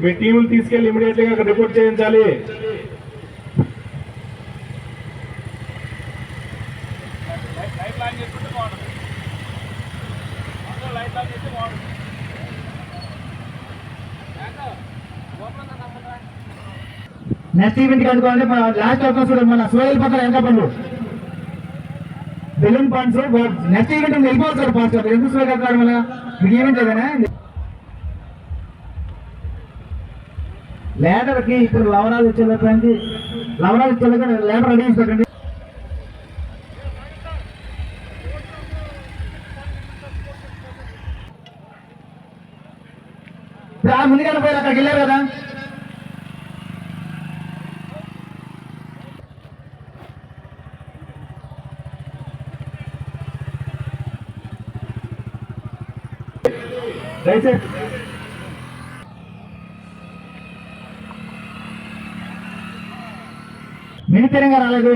మీ టీములు తీసుకెళ్ళి ఇమీడియట్లీ అక్కడ రిపోర్ట్ చేయించాలి. నెక్స్ట్ ఈవెంట్కి అనుకోవాలంటే మన లాస్ట్ అవకాశం మన సోయల్ పక్కన ఎంత పండు బెలూన్ పండ్స్ నెక్స్ట్ ఈవెంట్ వెళ్ళిపోవాలి సార్ పాస్ ఎందుకు సోయల్ కట్టారు మన మీకు ఈవెంట్ ఏదైనా లేడర్కి ఇప్పుడు లవరాలు ఇచ్చేటటువంటి లవరాలు వచ్చేదాకా లేడర్ రెడీ చేసి పెట్టండి ఆ ముందుగా పోయారు అక్కడికి వెళ్ళారు కదా. దయచేసి మినితరంగా రాలేదు.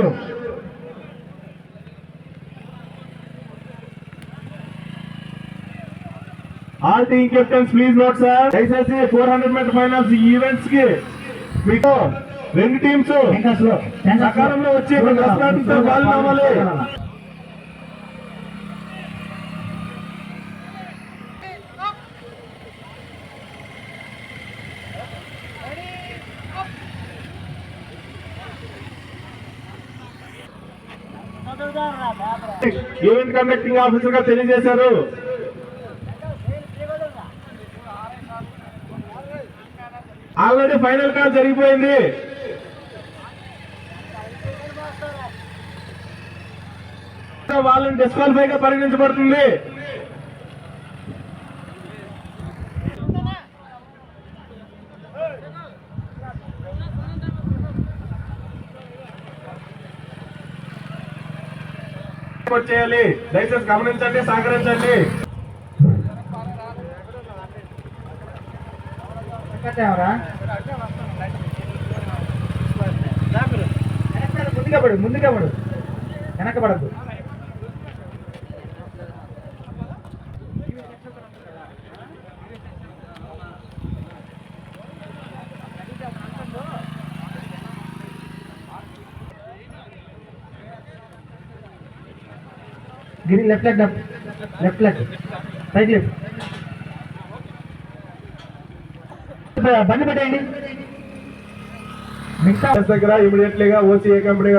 All team captains please note sir దయచేసి ఫోర్ హండ్రెడ్ మీటర్ ఫైనల్స్ ఈవెంట్స్కి మీకు రెండు టీమ్స్ సకాలంలో వచ్చి బాల్ ఈవెంట్ కండక్టింగ్ ఆఫీసర్గా తెలియజేశారు. ఆల్రెడీ ఫైనల్ కాల్ జరిగిపోయింది. వాళ్ళని డిస్క్వాలిఫై గా పరిగణించబడుతుంది రిపోర్ట్ చేయాలి. దయచేసి గమనించండి సహకరించండి. ముందుగా పడు ముందుగా పడు. వెనక గిరి left leg left leg right left బండి పెట్టేయండి. మిగతా దగ్గర ఇమీడియట్లీగా ఓసీఏ కంపెనీ